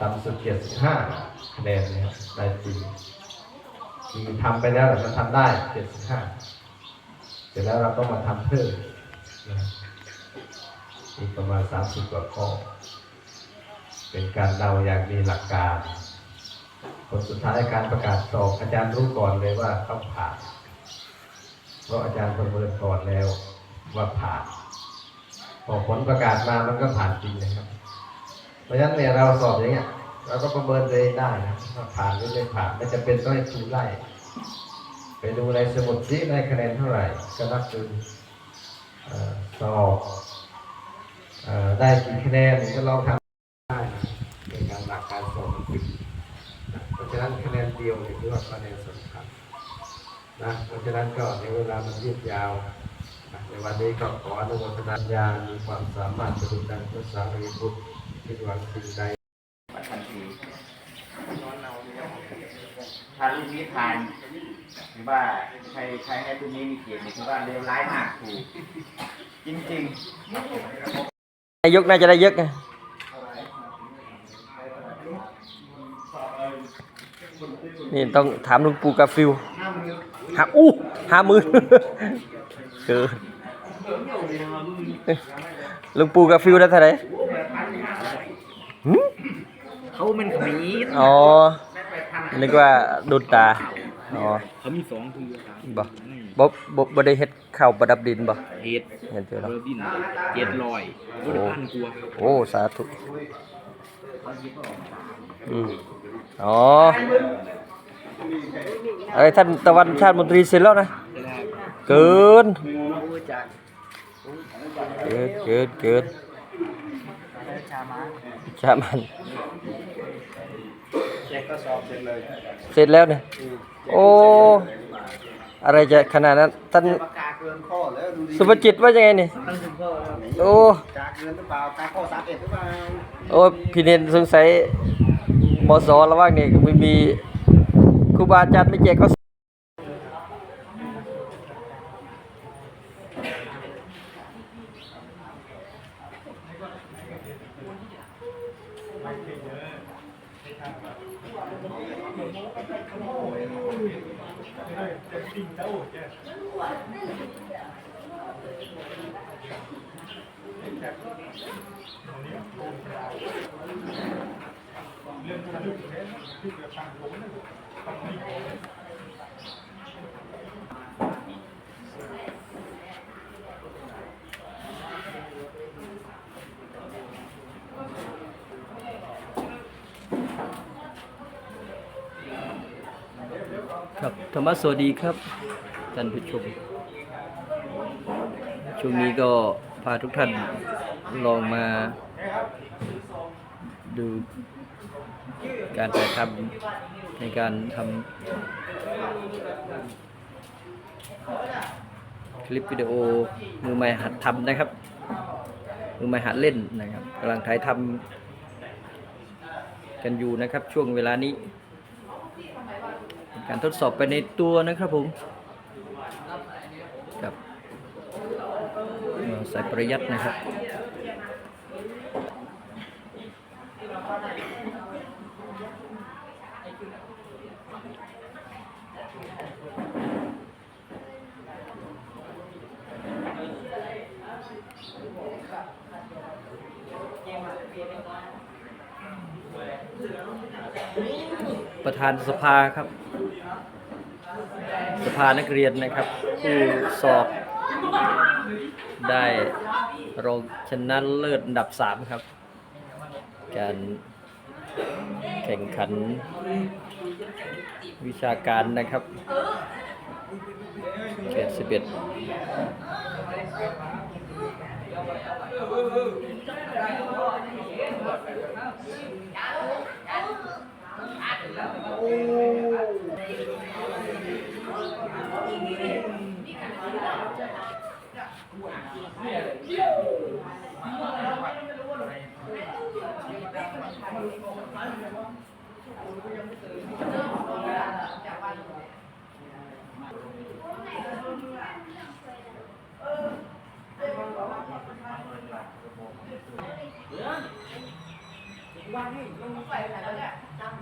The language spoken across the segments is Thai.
ต่ำสุดเจ็ดสิบห้าคะแนนนะครับได้จริงคือทำไปแล้วแต่มันทำได้เจ็ดสิบห้าเสร็จแล้วเราต้องมาทำเพิ่มนะอีกประมาณสามสิบกว่าข้อ เป็นการเดาอย่างมีหลักการผลสุดท้ายการประกาศสอบอาจารย์รู้ก่อนเลยว่าต้องผ่าน เพราะอาจารย์ประเมินก่อนแล้วว่าผ่านพอผลประกาศมามันก็ผ่านจริงนะครับ เพราะฉะนั้นเนี่ยเราสอบอย่างเงี้ยเราก็ประเมินตัวเองได้นะว่าผ่านหรือไม่ผ่านไม่จำเป็นต้องให้ครูไล่ไปดูในสมุดซิในคะแนนเท่าไหร่ ก็นับดูเอ่อสอบอได้กี่คะแนนก็ลองทำได้นะเป็นการหลักการสอบเพราะฉะนั้นคะแนนเดียวถือว่าคะแนนสำคัญนะเพราะฉะนั้นก็ในเวลามันยืดยาวในวันนี้ก็ขออนุโมทนาญาณมีความสามารถประดุจดังพระสารีบุตร คิดหวังสิ่งใดปัจทันทีถ้ารุ่นนี้ผ่านถือว่าใครใครให้รุ่นนี้มีเกียรติถือว่าเลวร้ายมากถูกจริงๆนายกน่าจะได้เยอะไงนี่ต้องถามลุงปูกาฟิวหาอู้หามือเกินหลุงปูกาฟิวได้เท่าไหร่ เขาเป็นขมีอ๋อ นึกว่าดูตา อ๋อ เขามีสองคือครับบ่บ่บ่บ่ได้เฮ็ดข้าวประดับดินบ่เฮ็ดเห็นเจอเบแล้วอร์บินเจ็ดร้อยบริพันกลัวโอ้ สาธุ อืมอ๋ออะไรท่านตะวันชาติมนตรีเสร็จแล้วนะ เกิน เกินเกินเกิน ชามาชามันเช็คก็สอบเสร็จเลยเสร็จแล้วเนี่ยโอ้อะไรจะขนาดนั้นท่านปากกาเกินข้อแล้วดูดิสุภจิตว่ายังไงนี่โอ้กาเกินหรือเปล่ากาข้อสามเอ็ดหรือเปล่าโอ้พี่เนนสงสัยมสระว่างนี่ไม่มีครูบาอาจารย์ไม่แจกก็ ครับธรรมะสวัสดีครับท่านผู้ชมช่วงนี้ก็พาทุกท่านลองมาดู การถ่ายทำในการทำคลิปวิดีโอมือใหม่หัดทำนะครับ มือใหม่หัดเล่นนะครับกำลังถ่ายทำกันอยู่นะครับ ช่วงเวลานี้ การทดสอบไปในตัวนะครับผมกับเอ่อสายประยัดนะครับ ธานสภาครับ สภานักเรียนนะครับผู้สอบได้รองชนะเลิศอันดับ 3 ครับ การแข่งขันวิชาการนะครับเขตสิบเอ็ดเวันนี้ลงไปหแล้วเนี่ย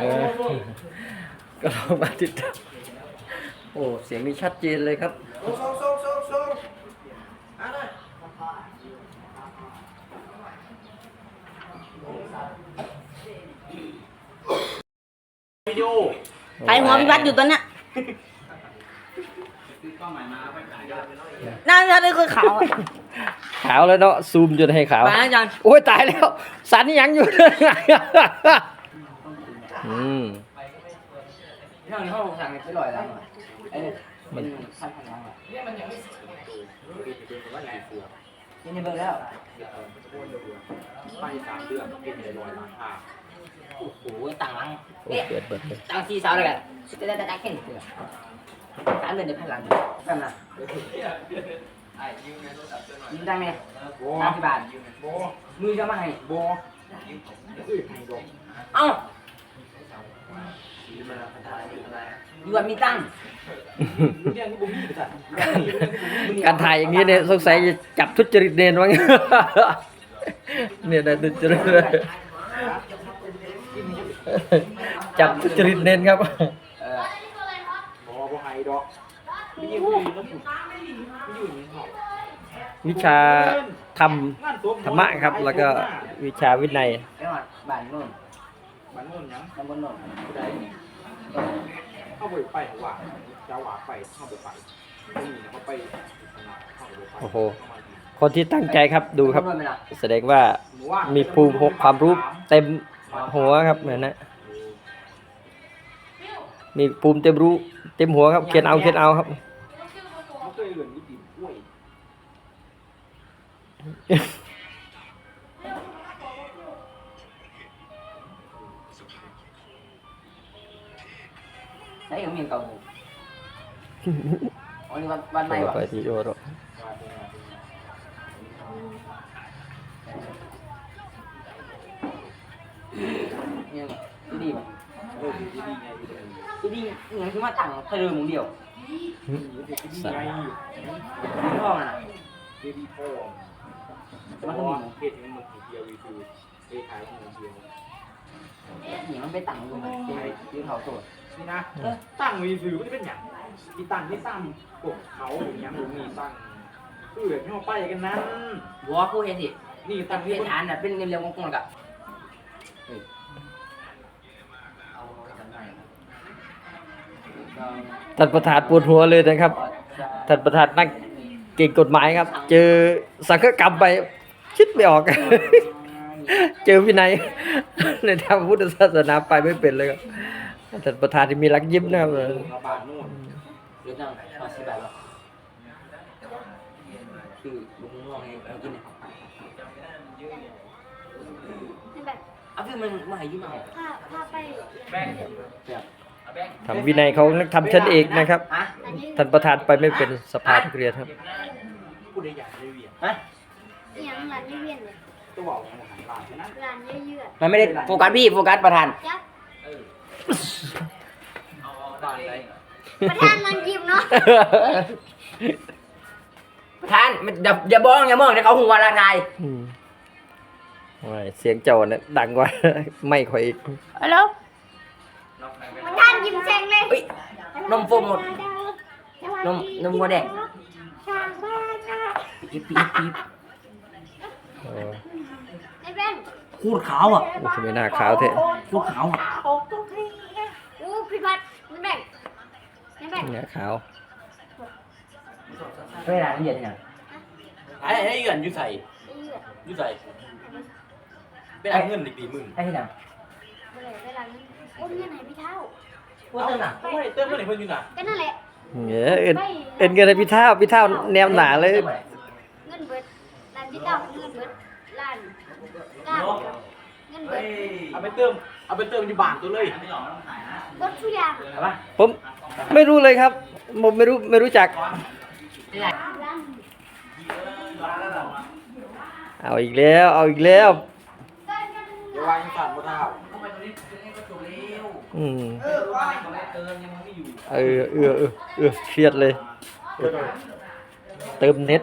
ออก็ลองมาติดตามโอ้เสียงนี้ชัดเจนเลยครับวิดีโอใครหัวพิพัฒน์อยู่ตอนเนี้ยน่าจะได้คุยขาวอะาวแล้วเนาะซูมจนให้ขาวไปนะอาจารย์โอ้ยตายแล้วสันยังอยู่เลยอืมเรื่องนี้เขาสั่งไปลอยแล้วไอ้เนี่ยมันพันพันล้านอะนี่มันยังไม่ยังไม่เบิกแล้วไปสามเดือนกินในร้อยล้านห้าโอ้โหต่างหลังโอ้ยเปิดเปิดเลยต่างที่สาวเลยกันจะได้แต่แค่นี้สามเดือนในพันหลังแป๊บนะยืมได้ไหมโบสามสิบบาทโบมือจะมาให้โบอุ้ยไฮโดรเอ้าอยู่ว่ามีตังค์เรื่องที่บุ้มี่ไปจ้ะการถ่ายอย่างนี้เนี่ยสงสัยจะจับทุจริตเนนมั้งเนี่ยนะทุจริตจับทุจริตเนนครับเออโบโบไฮดอกไม่ยืนไม่ยืนแล้วผมไม่ยืนไม่หอบ วิชาธรรมงานตัวธรรมะครับ แล้วก็วิชาวินัยไปหอดบ้านนู่นมันโน่นยังตำบลนู่นผู้ใดเข้าไปไปหว่าจะหว่าไปเข้าไปไปไม่มีนะเขาไปเข้าไปไปโอ้โหคนที่ตั้งใจครับดูครับตำบลนู่นไหมล่ะแสดงว่ามีภูมิความรู้เต็มหัวครับเหมือนนะมีภูมิเต็มรู้เต็มหัวครับเขียนเอาเขียนเอาครับ ใช่ยังมีเก่าอยู่อ๋อนี่วันวันใหม่ต่อวะไปที่โอโร เนี่ยที่ดีป่ะเองดีดีที่ดีอย่างคือมาตั้งเธอมึงเดียวดีไงที่ห้องน่ะดีดีพ่อจะมาเพทาะหว่านึ่มันมันเดียวคือเอขายของเดียวอย่างมันไปตั้งอยู่มันเป็นยืนเขาตัวนี่นะตั้งวีซื้อไม่ได้เป็นอย่างที่ตั้งที่ตั้งพวกเขาอย่างเงี้ยมีตั้งคือแบบไม่มาไปกันนั้นบัวกูเห็นสินี่ตั้งเวีที่ยนฐานน่ะเป็นเรียวๆกงๆกับเอาจำได้ท่านประธานปวดหัวเลยนะครับท่านประธานนัก เก่งกฎหมายครับ เจอสังฆกรรมไปคิดไม่ออก เจอวินัยในทางพุทธศาสนาไปไม่เป็นเลยครับท่านประธานที่มีรักยิ้มนะครับระบาดนู่นหน้าเนี่ยทำวินัยเของนักทำชั้นเอกนะครับ ท่านประธานไปไม่เป็นสภานักเรียนครับ ผู้ใดอยากได้เวียนฮะอหย่างหลานเวียนเลยตัวบอกอย่างหลายล้านแค่นั้นหลานเยอะมันไม่ได้โฟกัสพี่โฟกัสประธานๆจับบ้านใดประธานนังกิมเนาะประธานมันอย่าอย่าบ้องอย่ามองเดี๋ยวเขาหัวละทายอืมโอ้ยเสียงเจ้าเนี่ยดังกว่า ไม่ค่อยอีกฮัลโหลประธานยิ้มแฉ่งเลยเฮ้ยนมโฟมหมดนมนมวัวแดงชางบ้านนะ ปี๊บปี๊บปี๊บโอ้ไอ้แบงค์คูดขาวอะโหทำไมหน้าขาวเทะคูดขาวอะอู้พี่พัดมันแบงค์ไอ้แบงค์หน้าขาวไม่ได้เรียนเนี่ยไอ้ไอ้เงินอยู่ใส่ไอ้เหี้ยอยู่ใส่เป็นเอาเงินดีๆมึงให้ที่ไหนเมื่อไหร่เวลานี้โอนเงินให้พี่เท่าพูดเรื่องน่ะไม่เติมเงินให้เพิ่นอยู่น่ะก็นั่นแหละเออเอ็นเอ็นเงินให้พี่เท่าพี่เท่าแนวหนาเลย เงินเบิดร้านพี่เท่าเงินเบิดร้านร้านเอาไปเติม เอาไปเติมอยู่บ้านตัวเลยรถทุกอย่างเอาปะผมไม่รู้เลยครับผมไม่รู้ไม่รู้จัก เอาอีกแล้วเอาอีกแล้วเดี๋ยววางสั่นบ่เท้าอืมเออเออเออเออเครียดเลย เติมเน็ต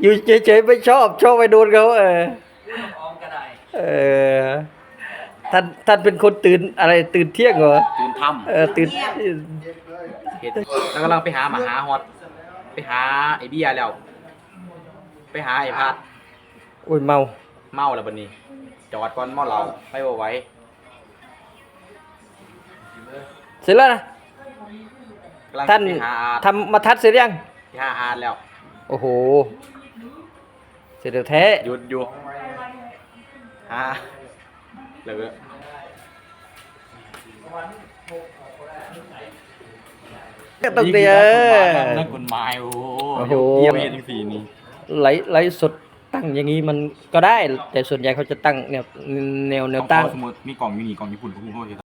อยู่เฉยๆไม่ชอบ ชอบไปโดนเขาเออเออท่านท่านเป็นคนตื่นอะไรตื่นเที่ยงเหรอตื่นทเออตื่นำเห็ดแล้วกำลังไปหาหมาหาฮอตไปหาไอ้เบียร์แล้ว ไปหาไอ้พัดโอ้ยเมา เมาแล้วบัดนี้ จอดก่อนเมาเหล้าไปบ่ไหว้เสร็จแล้วนะ กำลังท่านไปหาอาร์ตทำมาทัดเสร็จยัง ไปหาอาร์ตแล้ว โอ้โห เสร็จแล้วแท้ หยุดอยู่หาเหลือก็ต้องเดีย นั่นคนไม้โอ้โอ้โห เยี่ยมเห็นสีนี้ไลฟ์ไลฟ์สดตั้งอย่างนี้มันก็ได้ แต่ส่วนใหญ่เขาจะตั้งแนวแนวแนวตั้งสมมติมีกล่องอยู่นี่กล่องญี่ปุ่นพวกพวก